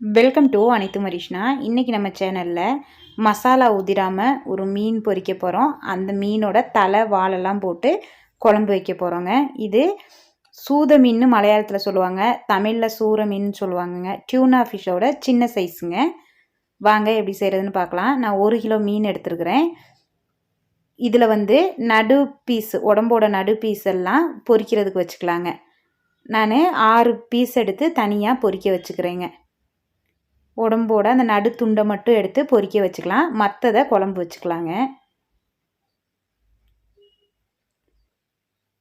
Welcome to அனைத்து மரிஷ்னா. இன்றைக்கி நம்ம சேனலில் மசாலா உதிராமல் ஒரு மீன் பொரிக்க போகிறோம் அந்த மீனோட தலை வாழெல்லாம் போட்டு குழம்பு வைக்க போகிறோங்க இது சூத மீன் மலையாளத்தில் சொல்லுவாங்க. தமிழில் சூற மீன் சொல்லுவாங்கங்க. டியூனா ஃபிஷ்ஷோட சின்ன சைஸுங்க வாங்க எப்படி செய்கிறதுன்னு பார்க்கலாம். நான் ஒரு கிலோ மீன் எடுத்துருக்குறேன். இதில் வந்து நடு பீஸ் உடம்போட நடு பீஸ் எல்லாம் பொரிக்கிறதுக்கு வச்சுக்கலாங்க. நான் ஆறு பீஸ் எடுத்து தனியாக பொரிக்க வச்சுக்கிறேங்க. உடம்போட அந்த நடுத்துண்டை மட்டும் எடுத்து பொறிக்க வச்சுக்கலாம். மற்றதை குழம்பு வச்சுக்கலாங்க.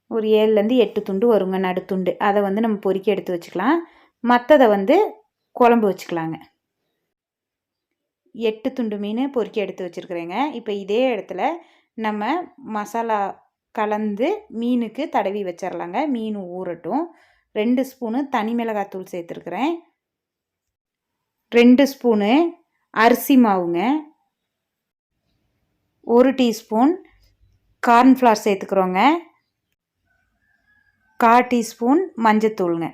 ஒரு ஏழுலேருந்து எட்டு துண்டு வருங்க நடுத்துண்டு. அதை வந்து நம்ம பொறிக்க எடுத்து வச்சுக்கலாம். மற்றதை வந்து குழம்பு வச்சுக்கலாங்க. எட்டு துண்டு மீன் பொறிக்க எடுத்து வச்சுருக்குறேங்க. இப்போ இதே இடத்துல நம்ம மசாலா கலந்து மீனுக்கு தடவி வச்சிடலாங்க மீன் ஊறட்டும். ரெண்டு ஸ்பூனு தனி மிளகாத்தூள் சேர்த்துருக்குறேன். ரெண்டு ஸ்பூனு அரிசி மாவுங்க. ஒரு டீஸ்பூன் கார்ன்ஃப்ளவர் சேர்த்துக்கிறோங்க. கா டீஸ்பூன் மஞ்சத்தூளுங்க.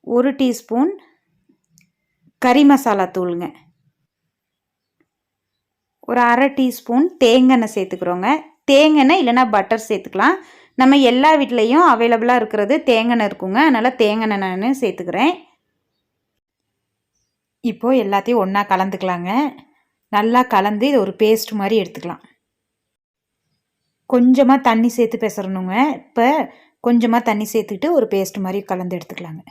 ஒரு டீஸ்பூன் கறி மசாலா தூளுங்க. ஒரு அரை டீஸ்பூன் தேங்காய் சேர்த்துக்கிறோங்க. தேங்காய் இல்லைனா பட்டர் சேர்த்துக்கலாம். நம்ம எல்லா வீட்லேயும் அவைலபிளாக இருக்கிறது தேங்காய் இருக்குங்க. அதனால் தேங்காய் நான் சேர்த்துக்கிறேன். இப்போது எல்லாத்தையும் ஒன்றா கலந்துக்கலாங்க. நல்லா கலந்து இது ஒரு பேஸ்ட் மாதிரி எடுத்துக்கலாம். கொஞ்சமாக தண்ணி சேர்த்து பேசுகிறணுங்க இப்போ கொஞ்சமாக தண்ணி சேர்த்துக்கிட்டு ஒரு பேஸ்ட் மாதிரி கலந்து எடுத்துக்கலாங்க.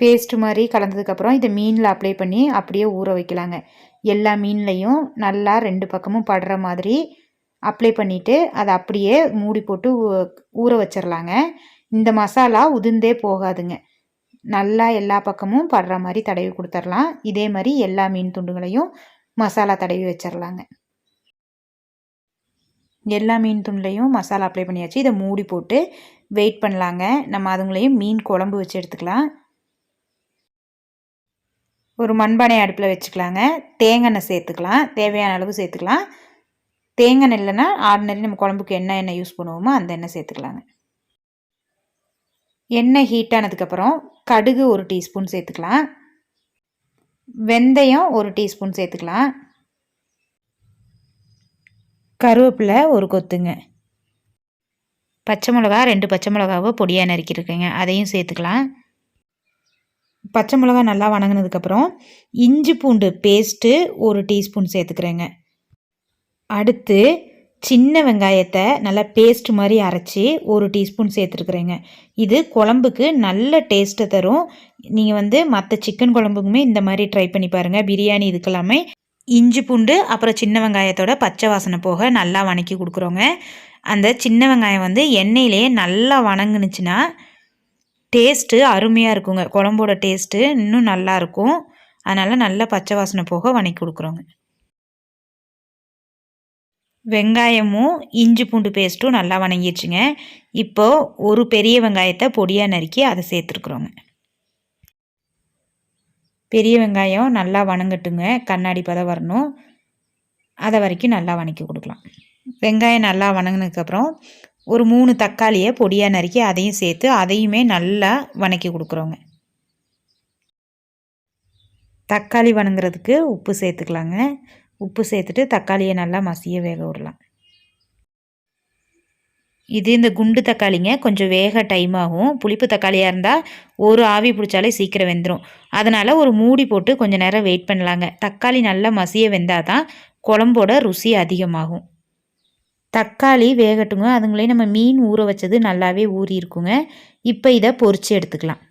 பேஸ்ட் மாதிரி கலந்ததுக்கப்புறம் இதை மீனில் அப்ளை பண்ணி அப்படியே ஊற வைக்கலாங்க. எல்லா மீன்லேயும் நல்லா ரெண்டு பக்கமும் படுற மாதிரி அப்ளை பண்ணிவிட்டு அதை அப்படியே மூடி போட்டு ஊற வச்சிடலாங்க இந்த மசாலா உதிர்ந்தே போகாதுங்க. நல்லா எல்லா பக்கமும் படுற மாதிரி தடவி கொடுத்துர்லாம். இதே மாதிரி எல்லா மீன் துண்டுகளையும் மசாலா தடவி வச்சிடலாங்க எல்லா மீன் துண்டுலையும் மசாலா அப்ளை பண்ணியாச்சு. இதை மூடி போட்டு வெயிட் பண்ணலாங்க. நம்ம அதுங்களையும் மீன் குழம்பு வச்சு எடுத்துக்கலாம். ஒரு மண்பானை அடுப்பில் வச்சுக்கலாங்க. தேங்காய் சேர்த்துக்கலாம். தேவையான அளவு சேர்த்துக்கலாம். தேங்காய் இல்லைன்னா ஆர்டினரி நம்ம குழம்புக்கு என்ன எண்ணெய் யூஸ் பண்ணுவோமோ அந்த எண்ணெய் சேர்த்துக்கலாங்க. எண்ணெய் ஹீட் ஆனதுக்கப்புறம் கடுகு ஒரு டீஸ்பூன் சேர்த்துக்கலாம். வெந்தயம் ஒரு டீஸ்பூன் சேர்த்துக்கலாம். கருவேப்பிலை ஒரு கொத்துங்க. பச்சை மிளகா ரெண்டு பச்சை மிளகாவை பொடியாக நறுக்கியிருக்கேங்க. அதையும் சேர்த்துக்கலாம். பச்சை மிளகா நல்லா வணங்கினதுக்கப்புறம் இஞ்சி பூண்டு பேஸ்ட்டு ஒரு டீஸ்பூன் சேர்த்துக்கிறேங்க. அடுத்து சின்ன வெங்காயத்தை நல்லா பேஸ்ட் மாதிரி அரைச்சி ஒரு டீஸ்பூன் சேர்த்துருக்குறேங்க. இது குழம்புக்கு நல்ல டேஸ்ட்டை தரும். நீங்கள் வந்து மற்ற சிக்கன் குழம்புக்குமே இந்த மாதிரி ட்ரை பண்ணி பாருங்கள் பிரியாணி இதுக்கெல்லாமே இஞ்சி பூண்டு அப்புறம் சின்ன வெங்காயத்தோட பச்சை வாசனை போக நல்லா வணக்கி கொடுக்குறோங்க. அந்த சின்ன வெங்காயம் வந்து எண்ணெயிலேயே நல்லா வணங்குனுச்சுன்னா டேஸ்ட்டு அருமையாக இருக்குங்க. குழம்போட டேஸ்ட்டு இன்னும் நல்லாயிருக்கும் அதனால் நல்லா பச்சை வாசனை போக வணக்கி கொடுக்குறோங்க. வெங்காயமும் இஞ்சி பூண்டு பேஸ்ட்டும் நல்லா வணங்கிடுச்சுங்க. இப்போது ஒரு பெரிய வெங்காயத்தை பொடியாக நறுக்கி அதை சேர்த்துருக்குறோங்க. பெரிய வெங்காயம் நல்லா வணங்கட்டுங்க. கண்ணாடி பதம் வரணும். அதை வரைக்கும் நல்லா வணக்கி கொடுக்கலாம். வெங்காயம் நல்லா வணங்கினதுக்கப்புறம் ஒரு மூணு தக்காளியை பொடியாக நறுக்கி அதையும் சேர்த்து அதையுமே நல்லா வணக்கி கொடுக்குறோங்க. தக்காளி வணங்குறதுக்கு உப்பு சேர்த்துக்கலாங்க. உப்பு சேர்த்துட்டு தக்காளியை நல்லா மசிய வேக விடலாம். இது இந்த குண்டு தக்காளிங்க கொஞ்சம் வேக டைம் ஆகும். புளிப்பு தக்காளியாக இருந்தால் ஒரு ஆவி பிடிச்சாலே சீக்கிரம் வெந்துடும் அதனால் ஒரு மூடி போட்டு கொஞ்சம் நேரம் வெயிட் பண்ணலாங்க. தக்காளி நல்லா மசிய வெந்தால் தான் குழம்போட ருசி அதிகமாகும். தக்காளி வேகட்டுங்க. அதுங்களையும் நம்ம மீன் ஊற வச்சது நல்லாவே ஊறி இருக்குங்க. இப்போ இதை பொறிச்சு எடுத்துக்கலாம்.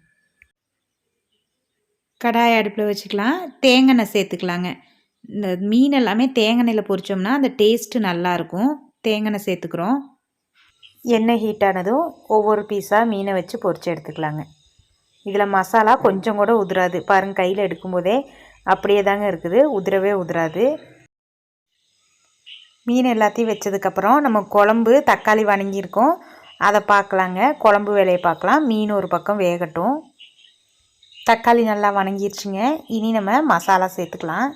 கடாய் அடுப்பில் வச்சுக்கலாம். தேங்காய் சேர்த்துக்கலாங்க. இந்த மீன் எல்லாமே தேங்காய் பொறிச்சோம்னா அந்த டேஸ்ட்டு நல்லாயிருக்கும் தேங்காய் சேர்த்துக்கிறோம். எண்ணெய் ஹீட் ஆனதும் ஒவ்வொரு பீஸாக மீனை வச்சு பொறிச்சு எடுத்துக்கலாங்க. இதில் மசாலா கொஞ்சம் கூட உதிராது பாருங்கள் கையில் எடுக்கும்போதே அப்படியே தாங்க இருக்குது. உதிரவே உதிராது. மீன் எல்லாத்தையும் வச்சதுக்கப்புறம் நம்ம குழம்பு தக்காளி வணங்கியிருக்கோம். அதை பார்க்கலாங்க. குழம்பு வேலையை பார்க்கலாம். மீன் ஒரு பக்கம் வேகட்டும். தக்காளி நல்லா வணங்கிடுச்சுங்க இனி நம்ம மசாலா சேர்த்துக்கலாம்.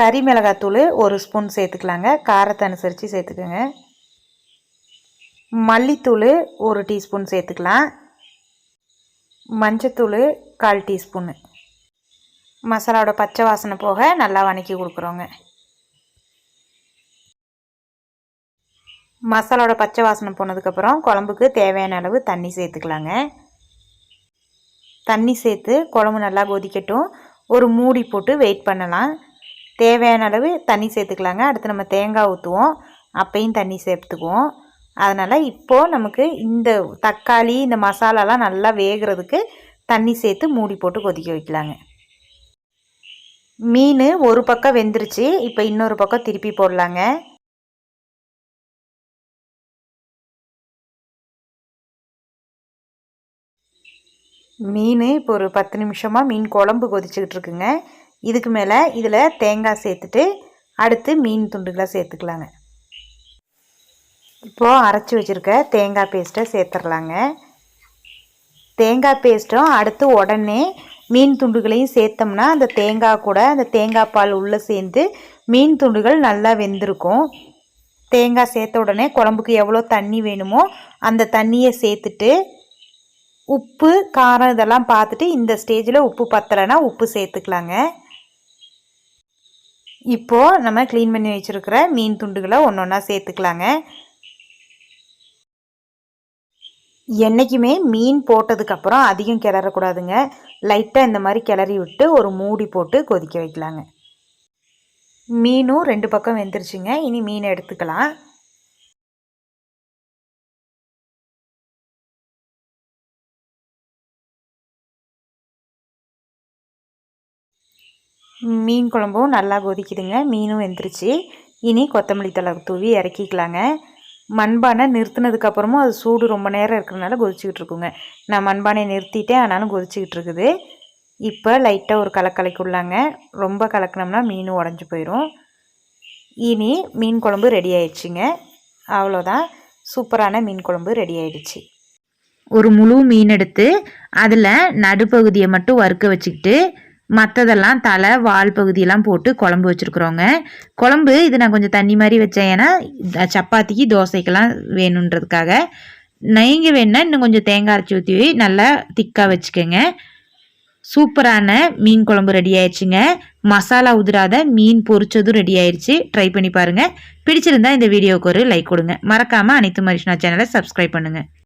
கறி மிளகாத்தூள் ஒரு ஸ்பூன் சேர்த்துக்கலாங்க. காரத்தை அனுசரித்து சேர்த்துக்கோங்க. மல்லித்தூள் ஒரு டீஸ்பூன் சேர்த்துக்கலாம். மஞ்சத்தூள் கால் டீஸ்பூனு. மசாலாவோட பச்சை வாசனை போக நல்லா வணக்கி கொடுக்குறோங்க. மசாலோட பச்சை வாசனை போனதுக்கப்புறம் குழம்புக்கு தேவையான அளவு தண்ணி சேர்த்துக்கலாங்க. தண்ணி சேர்த்து குழம்பு நல்லா கொதிக்கட்டும். ஒரு மூடி போட்டு வெயிட் பண்ணலாம். தேவையான அளவு தண்ணி சேர்த்துக்கலாங்க. அடுத்து நம்ம தேங்காய் ஊற்றுவோம் அப்பையும் தண்ணி சேர்த்துக்குவோம். அதனால் இப்போது நமக்கு இந்த தக்காளி இந்த மசாலாலாம் நல்லா வேகிறதுக்கு தண்ணி சேர்த்து மூடி போட்டு கொதிக்க வைக்கலாங்க. மீன் ஒரு பக்கம் வெந்துருச்சு. இப்போ இன்னொரு பக்கம் திருப்பி போடலாங்க. மீன் இப்போ ஒரு பத்து நிமிஷமாக மீன் குழம்பு கொதிச்சுக்கிட்டு இருக்குங்க. இதுக்கு மேலே இதில் தேங்காய் சேர்த்துட்டு அடுத்து மீன் துண்டுகளை சேர்த்துக்கலாங்க. இப்போது அரைச்சி வச்சுருக்க தேங்காய் பேஸ்ட்டை சேர்த்துடலாங்க. தேங்காய் பேஸ்ட்டும் அடுத்து உடனே மீன் துண்டுகளையும் சேர்த்தோம்னா அந்த தேங்காய் கூட அந்த தேங்காய் பால் உள்ளே சேர்ந்து மீன் துண்டுகள் நல்லா வெந்திருக்கும். தேங்காய் சேர்த்த உடனே குழம்புக்கு எவ்வளோ தண்ணி வேணுமோ அந்த தண்ணியை சேர்த்துட்டு உப்பு காரம் இதெல்லாம் பார்த்துட்டு இந்த ஸ்டேஜில் உப்பு பத்தலைன்னா உப்பு சேர்த்துக்கலாங்க. இப்போது நம்ம க்ளீன் பண்ணி வச்சுருக்கிற மீன் துண்டுகளை ஒன்று ஒன்றா சேர்த்துக்கலாங்க. என்றைக்குமே மீன் போட்டதுக்கப்புறம் அதிகம் கிளறக்கூடாதுங்க. லைட்டாக இந்த மாதிரி கிளறி விட்டு ஒரு மூடி போட்டு கொதிக்க வைக்கலாங்க. மீனும் ரெண்டு பக்கம் வெந்துருச்சுங்க. இனி மீன் எடுத்துக்கலாம். மீன் குழம்பும் நல்லா கொதிக்குதுங்க. மீனும் வெந்துருச்சு. இனி கொத்தமல்லி தலை தூவி இறக்கிக்கலாங்க. மண்பானை நிறுத்தினதுக்கப்புறமும் அது சூடு ரொம்ப நேரம் இருக்கிறனால கொதிச்சிக்கிட்டு இருக்குங்க. நான் மண்பானை நிறுத்திட்டேன் ஆனாலும் கொதிச்சிக்கிட்டு இருக்குது. இப்போ லைட்டாக ஒரு கலக்கலைக்குள்ளாங்க. ரொம்ப கலக்கினோம்னா மீன் உடஞ்சி போயிடும் இனி மீன் குழம்பு ரெடி ஆயிடுச்சுங்க. அவ்வளோதான். சூப்பரான மீன் குழம்பு ரெடி ஆயிடுச்சு. ஒரு முழு மீன் எடுத்து அதில் நடுப்பகுதியை மட்டும் வறுக்க வச்சுக்கிட்டு மற்றதெல்லாம் தலை வால் பகுதியெல்லாம் போட்டு குழம்பு வச்சுருக்குறோங்க. குழம்பு இது நான் கொஞ்சம் தண்ணி மாதிரி வச்சேன். ஏன்னா சப்பாத்திக்கு தோசைக்கெல்லாம் வேணுன்றதுக்காக. நீங்கள் வேணால் இன்னும் கொஞ்சம் தேங்காய் அரைச்சி ஊற்றி நல்லா திக்காக வச்சுக்கோங்க. சூப்பரான மீன் குழம்பு ரெடி ஆயிடுச்சுங்க. மசாலா உதிராத மீன் பொரிச்சதும் ரெடி ஆயிடுச்சு. ட்ரை பண்ணி பாருங்கள் பிடிச்சிருந்தா இந்த வீடியோவுக்கு ஒரு லைக் கொடுங்க. மறக்காமல் அனைத்து மரிஷ்னா சேனலை சப்ஸ்கிரைப் பண்ணுங்கள்